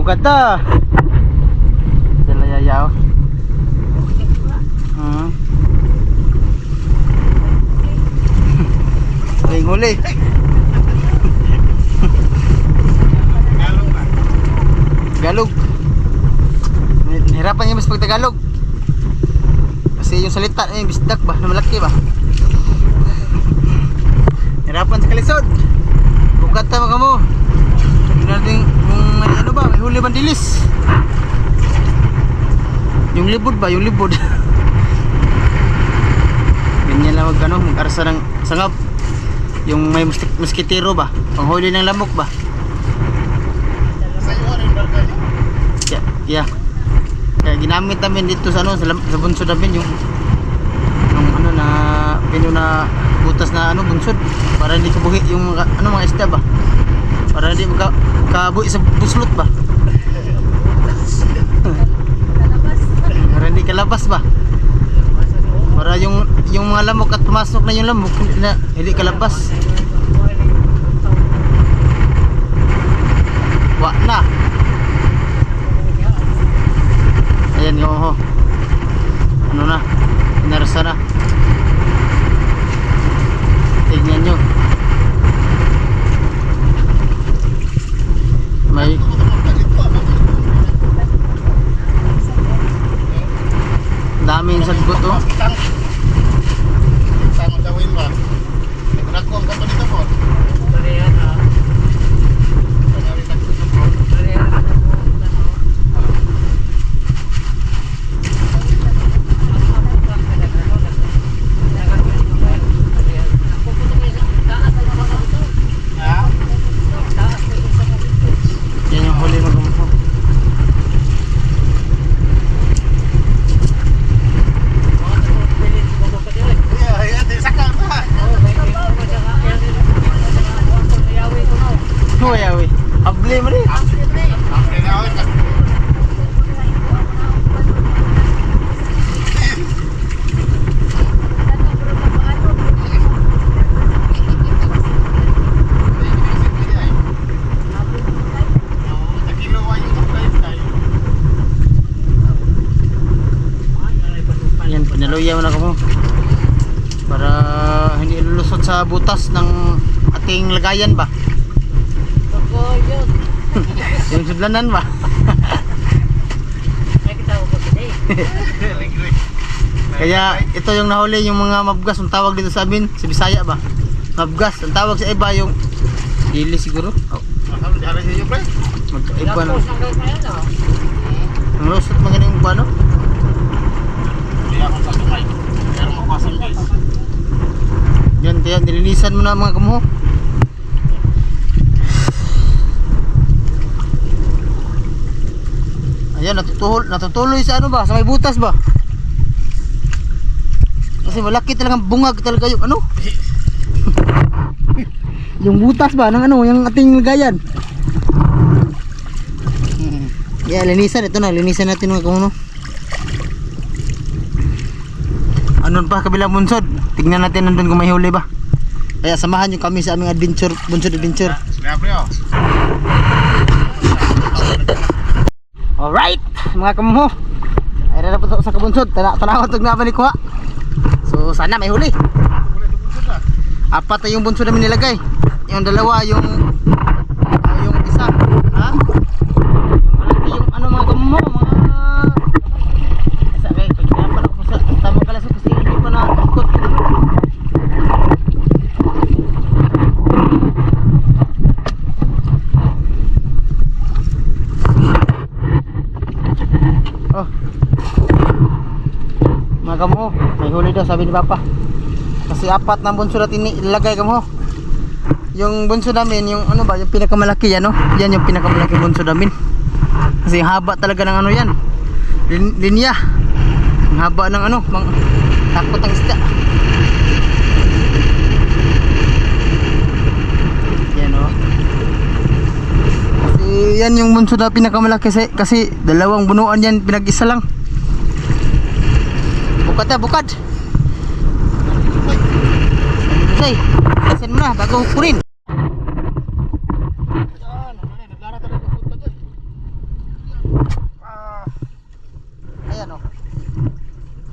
Bukat ta. Sila yayaw. Hmm. Huling huli. Tagalog. Hirapan niya mas pag Tagalog. Kasi yung salita yung bisdak ba, malaki ba? Hirapan sa kalisod. Bukat ta mga mo. Tignan natin kung may huli bandilis. Yung libod ba, yung libod. Ganyan lang mag ano, mag-arsa ng sangap. Yung may muskit muskitero ba, panghuli ng lamok ba. Kaya, kaya, ginamit namin dito sa ano, sa, sa bunsod namin yung yung ano na pino na butas na ano bunsod para hindi kabuhi yung ano mga isda ba para hindi maka kabuhi sa buslot ba kalabas ba? Para yung yung mga lamok at pumasok na yung lamok hindi kalabas wa na ayan yung ho ano na inarsa na tignan nyo may daming sagot oh yan yung huli mag Huwag yawi Abli mo rin Yan, pinaluyaw na ko mo Para hindi lulusot sa butas ng ating lagayan ba Yung sudlanan ba? Kaya ito yung nahuli yung mga mabgas ang tawag dito sa amin sa Bisaya ba? Mabgas ang tawag sa iba yung Dili siguro. Oh, Magkaiba na. Ang lusot mga ganyan ba no? Yan kaya nilinisan mo na mga kamuho Ayan, natutuhol, natutuloy sa ano ba? Sa may butas ba? Kasi malaki talagang bungag talaga yung ano? yung butas ba ng ano, yung ating lagayan. Hmm. Yeah, linisan ito na, linisan natin mga kumuno. Anon pa kabilang bunsod? Tingnan natin nandun kung may huli ba. Kaya samahan nyo kami sa aming adventure, bunsod adventure. Alright, mga kamuho. Ay na po sa kabunsod. Tana tanaw tug na balik ko. So sana may huli. Apat na yung bunsod namin nilagay. Yung dalawa yung ah, yung isa, ha? Yung malaki yung ano mga kamuho, mga Sa kay pagkakapan ako sa tamang kalasok kasi hindi pa na tukot. Oh. Mga kamo, may huli daw sabi ni Papa. Kasi apat na bunso natin ilagay kamo. Yung bunso namin, yung ano ba, yung pinakamalaki yan, no? Yan yung pinakamalaki bunso namin. Kasi haba talaga ng ano yan. Lin linya. Ang haba ng ano, mang takot ang isda. Yan, oh. Kasi yan yung bunso na pinakamalaki kasi, dalawang bunuan yan pinag-isa lang. Bukad na, bukad. Say, send mo na bago kunin. Ayan o.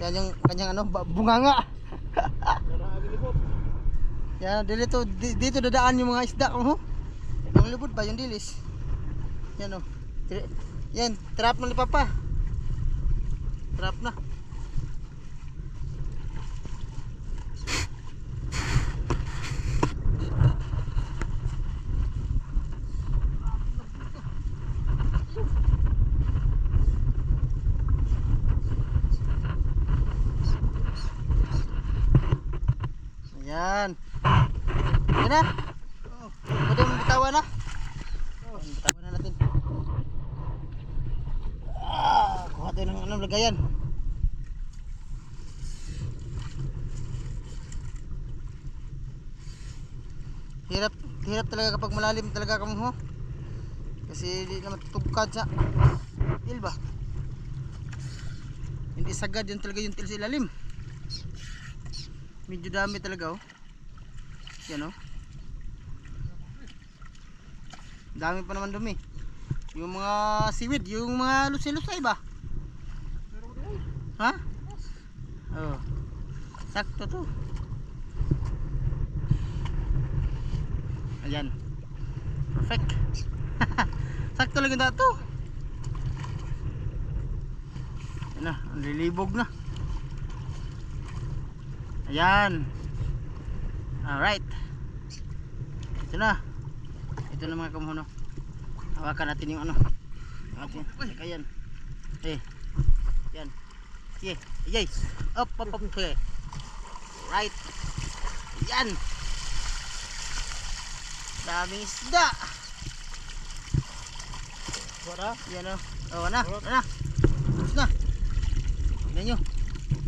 Yan yung kanyang ano, bunganga. Yan, dito, dito dadaan yung mga isda. Oh. Uh -huh. Yung libot ba, yung dilis. Yan o. Yan, trap na ni Papa. Trap na. Ayan. Ayan na. Oh, Pwede mo bitawan na. Oh, bitawan na natin. Ah, kuha tayo ng anong lagayan. Hirap, hirap talaga kapag malalim talaga kamo ho. Kasi di naman tutugkad sa til ba? Hindi sagad yun talaga yung til sa ilalim. Medyo dami talaga oh. Yan oh. Dami pa naman dumi. Yung mga seaweed, yung mga lusay-lusay ba? Ha? Oh. Sakto to. Ayan. Perfect. Sakto lang yung to. Yan na, ang lilibog na. Ayan. Alright. Ito na. Ito na mga kamuno. Hawakan natin yung ano. Atin. Ayan. Eh. Yan. Sige. Yay. Up, up, up. Okay. Right. Yan. Daming isda. Wala. Yan o. Oh, na. Na. Tapos na. Tignan nyo. Mhm. Karakahan